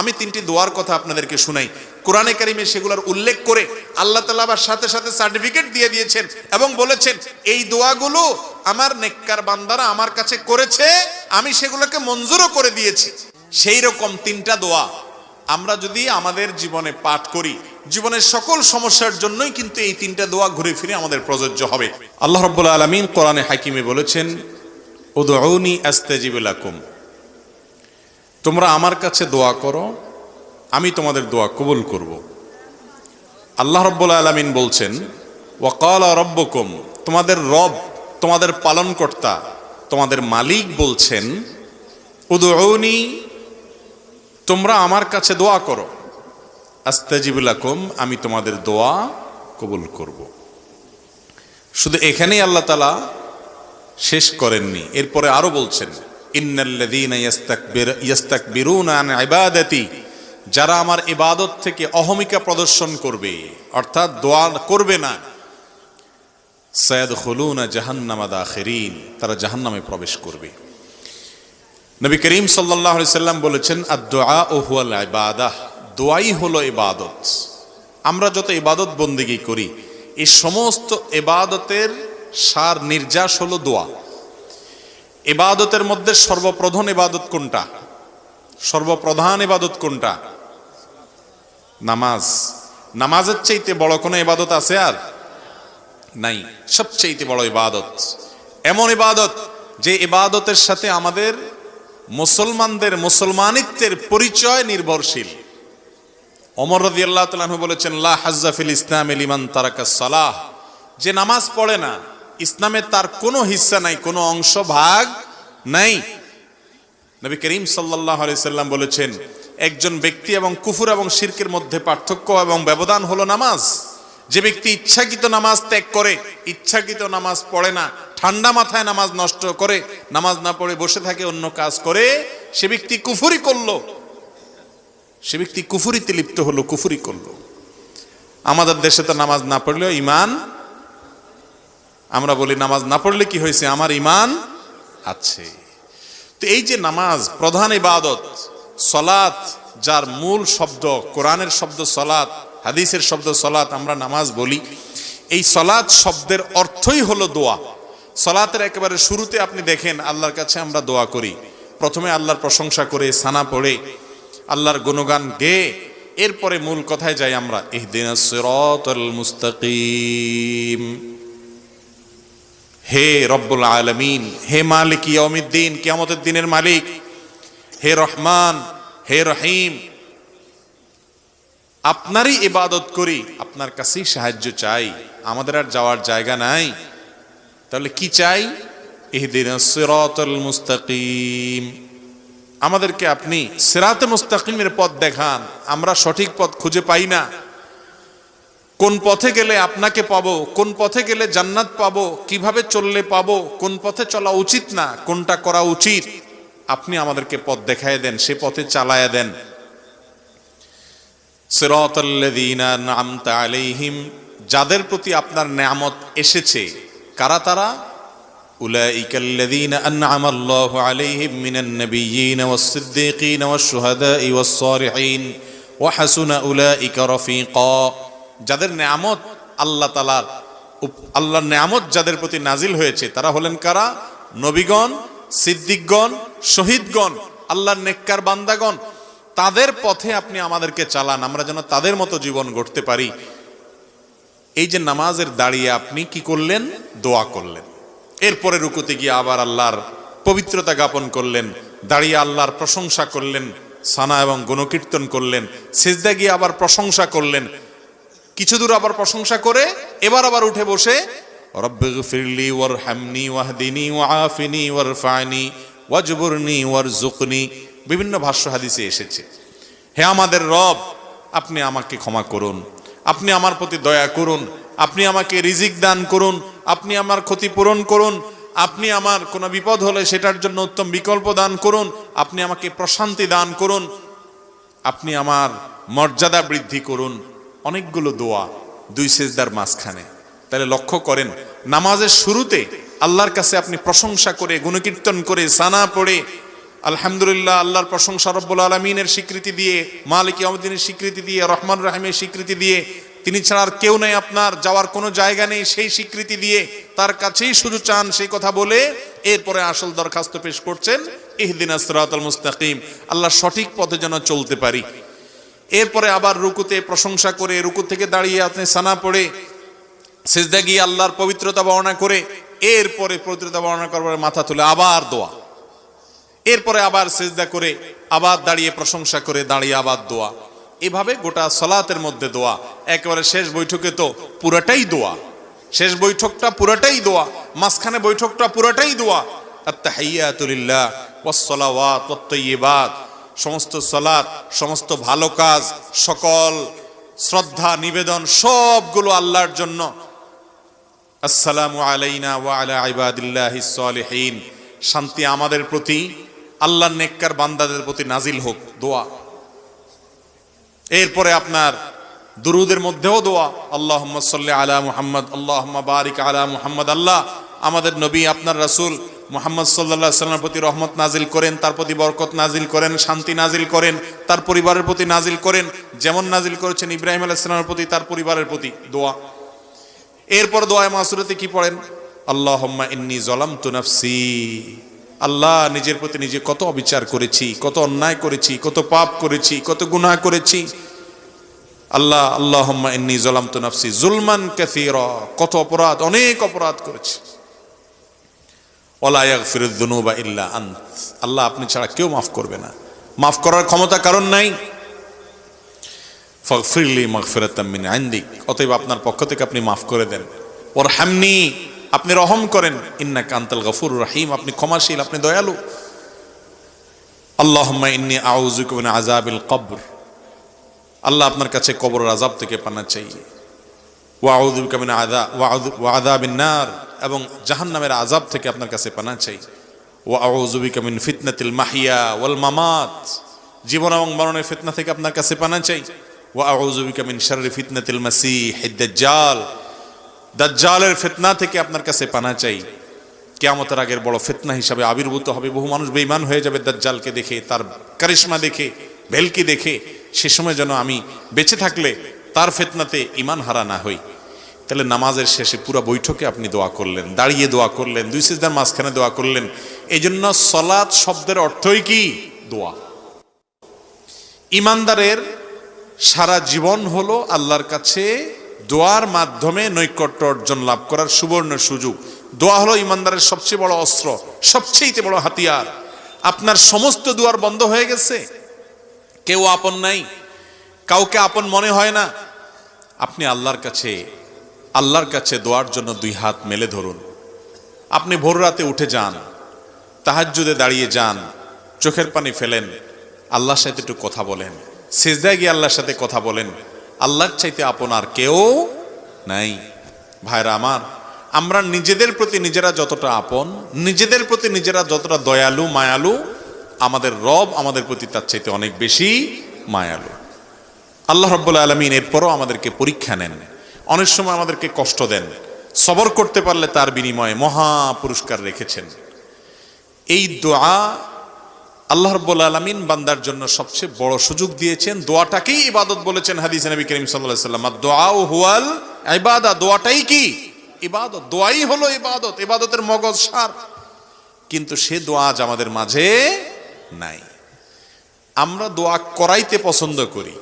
আমি তিনটি দোয়ার কথা আপনাদেরকে শুনাই। কোরআনে কারিমে সেগুলোর উল্লেখ করে আল্লাহ তালা আবার সাথে সাথে সার্টিফিকেট দিয়ে দিয়েছেন এবং বলেছেন, এই দোয়াগুলো আমার নেককার বান্দারা আমার কাছে করেছে, আমি সেগুলোকে মঞ্জুরও করে দিয়েছি। সেই রকম তিনটা দোয়া আমরা যদি আমাদের জীবনে পাঠ করি, জীবনের সকল সমস্যার জন্যই কিন্তু এই তিনটা দোয়া ঘুরে ফিরে আমাদের প্রযোজ্য হবে। আল্লাহ রব্বুল আলমিন কোরআনে হাকিমে বলেছেন উদৌনি আস্তেজিবুলাকুম তোমরা আমার কাছে দোয়া করো, আমি তোমাদের দোয়া কবুল করব। আল্লাহ রব্বুল আলমিন বলছেন, ওয়াকাল রব্বকুম তোমাদের রব, তোমাদের পালনকর্তা, তোমাদের মালিক বলছেন উদৌনি তোমরা আমার কাছে দোয়া করো। আস্তাজিবুলাকুম আমি তোমাদের দোয়া কবুল করব। শুধু এখানেই আল্লাহ তালা শেষ করেননি, এরপরে আরও বলছেন ইবাদাতি, যারা আমার ইবাদত থেকে অহমিকা প্রদর্শন করবে, অর্থাৎ দোয়া করবে না। সায়াদখুলুনা জাহান্নামা দাখিরিন, তারা জাহান্নামে প্রবেশ করবে। নবী করিম আলাইহি সাল্লাম বলেছেন আদ-দুআ ও হুয়াল ইবাদাহ, দোয়াই হলো ইবাদত। আমরা যত ইবাদত বন্দেগী করি এই সমস্ত ইবাদতের সার নির্যাস হলো দোয়া। ইবাদতের মধ্যে সর্বপ্রধান ইবাদত কোনটা? সর্বপ্রধান ইবাদত কোনটা? নামাজ। নামাজের চাইতে বড় কোনো ইবাদত আছে আর? নাই। সবচাইতে বড় ইবাদত। এমন ইবাদত যে ইবাদতের সাথে আমাদের মুসলমানদের মুসলমানিত্বের পরিচয় নির্ভরশীল। অমর রদি আল্লাহ বলেছেন, লা হাজ্জাফিল ইসলাম লিমান তারাকা সালাহ। যে নামাজ পড়ে না ইসলামে তার কোনো হিস্সা নাই, কোনো অংশ ভাগ নাই। নবী করিম সাল্লাহ সাল্লাম বলেছেন, একজন ব্যক্তি এবং কুফুর এবং শিরকের মধ্যে পার্থক্য এবং ব্যবধান হলো নামাজ। যে ব্যক্তি ইচ্ছাকৃত নামাজ ত্যাগ করে, ইচ্ছাকৃত নামাজ পড়ে না, ঠান্ডা মাথায় নামাজ নষ্ট করে, নামাজ না পড়ে বসে থাকে, অন্য কাজ করে, সে ব্যক্তি কুফুরি করল। সে ব্যক্তি কুফুরিতে লিপ্ত হলো, কুফুরি করল। আমাদের দেশে তো নামাজ না পড়লেও ইমান আমরা বলি, নামাজ না পড়লে কি হয়েছে? আমার ইমান আছে। তো এই যে নামাজ, প্রধান ইবাদত সলাত যার মূল শব্দ, কোরআনের শব্দ সলাত হাদিসের শব্দ সলাত আমরা নামাজ বলি, এই সলাত শব্দের অর্থই হলো দোয়া। সলাতের একেবারে শুরুতে আপনি দেখেন, আল্লাহর কাছে আমরা দোয়া করি। প্রথমে আল্লাহর প্রশংসা করে, সানা পড়ে, আল্লাহর গুণগান গেয়ে, এরপরে মূল কথায় যাই আমরা ইহদিন মুস্তাকিম। হে রব্বুল আলমিন, হে মালিক ইয়মিদ্দিন কিয়ামতের দিনের মালিক, হে রহমান, হে রহিম, আপনারই ইবাদত করি, আপনার কাছেই সাহায্য চাই, আমাদের আর যাওয়ার জায়গা নাই। তাহলে কি চাই? ইহদিন সিরাতুল মুস্তাকিম। আমাদেরকে আপনি সিরাতে মুস্তাকিমের পথ দেখান, আমরা সঠিক পথ খুঁজে পাই না। কোন পথে গেলে আপনাকে পাবো কোন পথে গেলে জান্নাত পাবো কিভাবে চললে পাবো কোন পথে চলা উচিত না কোনটা করা উচিত আপনি আমাদেরকে পথ দেখায় দেন সে পথে চালায় দেন সিরাতাল্লাযীনা নামতা আলাইহিম যাদের প্রতি আপনার নিয়ামত এসেছে কারা তারা أولئك الذين أنعم الله عليهم من النبيين والصديقين والشهداء والصالحين وحسن أولئك رفيقا যাদের নেয়ামত আল্লাহ তালার আল্লাহর নেয়ামত যাদের প্রতি নাজিল হয়েছে, তারা হলেন কারা? নবীগণ, সিদ্দিকগণ, শহীদগণ, আল্লাহর নেককার বান্দাগণ। তাদের পথে আপনি আমাদেরকে চালান, আমরা যেন তাদের মতো জীবন গড়তে পারি। এই যে নামাজের দাঁড়িয়ে আপনি কি করলেন? দোয়া করলেন। এরপরে রুকুতে গিয়ে আবার আল্লাহর পবিত্রতা জ্ঞাপন করলেন, দাঁড়িয়ে আল্লাহর প্রশংসা করলেন, সানা এবং গণকীর্তন করলেন সেজদা গিয়ে আবার প্রশংসা করলেন কিছু দূর আবার প্রশংসা করে, এবার আবার উঠে বসে রব্বিগফিরলি ওয়ার ওয়ার ফানি ওয়ার বিভিন্ন ভাষ্য হাদিসে এসেছে। হে আমাদের রব, আপনি আমাকে ক্ষমা করুন, আপনি আমার প্রতি দয়া করুন, আপনি আমাকে রিজিক দান করুন, আপনি আমার ক্ষতি পূরণ করুন, আপনি আমার কোনো বিপদ হলে সেটার জন্য উত্তম বিকল্প দান করুন, আপনি আমাকে প্রশান্তি দান করুন, আপনি আমার মর্যাদা বৃদ্ধি করুন অনেকগুলো দোয়া দুই সেজদার মাঝখানে। তাহলে লক্ষ্য করেন, নামাজের শুরুতে আল্লাহর কাছে আপনি প্রশংসা করে, গুণকীর্তন করে, সানা পড়ে, আলহামদুলিল্লাহ, আল্লাহর প্রশংসা রব্বুল আলমিনের স্বীকৃতি দিয়ে, মালিক ইয়ামুদ্দিনের স্বীকৃতি দিয়ে, রহমান রাহিমের স্বীকৃতি দিয়ে, তিনি ছাড়া আর কেউ নেই আপনার, যাওয়ার কোনো জায়গা নেই, সেই স্বীকৃতি দিয়ে তার কাছেই শুধু চান সেই কথা বলে, এরপরে আসল দরখাস্ত পেশ করছেন, ইহদিন আসরাতুল মুস্তাকিম। আল্লাহ সঠিক পথে যেন চলতে পারি। এরপরে আবার রুকুতে প্রশংসা করে, রুকু থেকে দাঁড়িয়ে আপনি সানা পড়ে, সেজদা গিয়ে আল্লাহর পবিত্রতা বর্ণনা করে, এরপরে পবিত্রতা বর্ণনা করবার মাথা তুলে আবার দোয়া। এরপরে আবার সেজদা করে, আবার দাঁড়িয়ে প্রশংসা করে, দাঁড়িয়ে আবার দোয়া। এভাবে গোটা সলাতের মধ্যে দোয়া। একেবারে শেষ বৈঠকে তো পুরাটাই দোয়া। শেষ বৈঠকটা পুরাটাই দোয়া। মাঝখানে বৈঠকটা পুরাটাই দোয়া। আত্তাহিয়াতুলিল্লাহ ওয়াসসালাওয়াত ওয়াত সমস্ত সলাৎ সমস্ত ভালো কাজ, সকল শ্রদ্ধা, নিবেদন সবগুলো আল্লাহর জন্য। আসসালামু আলাইনা ওয়া আলা ইবাদিল্লাহিস সালিহিন। শান্তি আমাদের প্রতি, আল্লাহর নেককার বান্দাদের প্রতি নাজিল হোক, দোয়া। এরপরে আপনার দুরুদের মধ্যেও দোয়া আল্লাহ সাল্লি আলা মুহাম্মদ আল্লাহ বারিক আলা মুহাম্মদ, আল্লাহ আমাদের নবী, আপনার রাসূল মোহাম্মদ সাল্লাহ সাল্লামের প্রতি রহমত নাজিল করেন, তার প্রতি বরকত নাজিল করেন, শান্তি নাজিল করেন, তার পরিবারের প্রতি নাজিল করেন, যেমন নাজিল করেছেন ইব্রাহিম আলাইসালামের প্রতি, তার পরিবারের প্রতি দোয়া। এরপর দোয়ায় মাসুরতে কি পড়েন? আল্লাহ ইন্নি জলাম তু নাফসি। আল্লাহ নিজের প্রতি নিজে কত অবিচার করেছি, কত অন্যায় করেছি, কত পাপ করেছি, কত গুনাহ করেছি। আল্লাহ আল্লাহ ইন্নি জলাম তু নাফসি। জুলমান কাসীর। কত অপরাধ, অনেক অপরাধ করেছি। ওলায়াক ফিরুদ্দুনুবা ইল্লা আন্ত। আল্লাহ আপনি ছাড়া কেউ মাফ করবে না। মাফ করার ক্ষমতা কারণ নাই। ফিরলি মগফিরাতাম্মিন আইন্দিক অতএব আপনার পক্ষ থেকে আপনি মাফ করে দেন। ওর হামনি আপনি রহম করেন। ইন্না কান্তাল গফুর রাহিম। আপনি ক্ষমাশীল, আপনি দয়ালু। আল্লাহম্মা ইন্নি আউযুকা মিন আযাবিল কবর। আল্লাহ আপনার কাছে কবর আজাব থেকে পানা চাই। ওয়াউযু ওয়াযাবিন নার, এবং জাহান্নামের আযাব থেকে আপনার কাছে পানা চাই। ওয়াউযু বিকা মিন ফিতনাতিল মাহিয়া ওয়াল মামাত, জীবন এবং মরণের ফিতনা থেকে আপনার কাছে পানা চাই। ওয়াউযু বিকা মিন শাররি ফিতনাতিল মাসীহিদ দাজ্জাল, দাজ্জালের ফিতনা থেকে আপনার কাছে পানা চাই। কেয়ামতের আগের বড় ফিতনা হিসাবে আবির্ভূত হবে, বহু মানুষ বেঈমান হয়ে যাবে দাজ্জালকে দেখে, তার কারিশমা দেখে, ভেলকি দেখে, সে সময় যেন আমি বেঁচে থাকলে তার ফেতনাতে ইমান হারা না হই। তাহলে নামাজের শেষে পুরো বৈঠকে আপনি দোয়া করলেন, দাঁড়িয়ে দোয়া করলেন, দুই সিজদার মাঝখানে দোয়া করলেন। এই জন্য সলাৎ শব্দের অর্থই কি? দোয়া। ইমানদারের সারা জীবন হলো আল্লাহর কাছে দোয়ার মাধ্যমে নৈকট্য অর্জন লাভ করার সুবর্ণ সুযোগ। দোয়া হলো ইমানদারের সবচেয়ে বড় অস্ত্র সবচেয়ে বড় হাতিয়ার। আপনার সমস্ত দুয়ার বন্ধ হয়ে গেছে। কেউ আপন নাই। কাউকে আপন মনে হয় না। আপনি আল্লাহর কাছে আল্লাহর কাছে দোয়ার জন্য দুই হাত মেলে ধরুন। আপনি ভোর রাতে উঠে যান, তাহাজ্জুদে দাঁড়িয়ে যান, চোখের পানি ফেলেন, আল্লাহর সাথে একটু কথা বলেন। সেজদায় গিয়ে আল্লাহর সাথে কথা বলেন। আল্লাহর চাইতে আপনার কেউ নাই। ভাইরা আমার, আমরা নিজেদের প্রতি নিজেরা যতটা আপন, নিজেদের প্রতি নিজেরা যতটা দয়ালু, মায়ালু, আমাদের রব আমাদের প্রতি তার চাইতে অনেক বেশি মায়ালু। আল্লাহ রব্বুল আলমিন এরপরও আমাদেরকে পরীক্ষা নেন। অনেক সময় আমাদেরকে কষ্ট দেন। সবর করতে পারলে তার বিনিময়ে মহা পুরস্কার রেখেছেন। এই দোয়া আল্লাহ রব্বুল আলমিন বান্দার জন্য সবচেয়ে বড় সুযোগ দিয়েছেন। দোয়াটাকেই ইবাদত বলেছেন হাদিস নবী করিম সাল্লাহ সাল্লাম আর দোয়া ও হুয়াল ইবাদা, দোয়াটাই কি? ইবাদত। দোয়াই হলো ইবাদত, ইবাদতের মগজ সার। কিন্তু সে দোয়া আজ আমাদের মাঝে নাই। আমরা দোয়া করাইতে পছন্দ করি।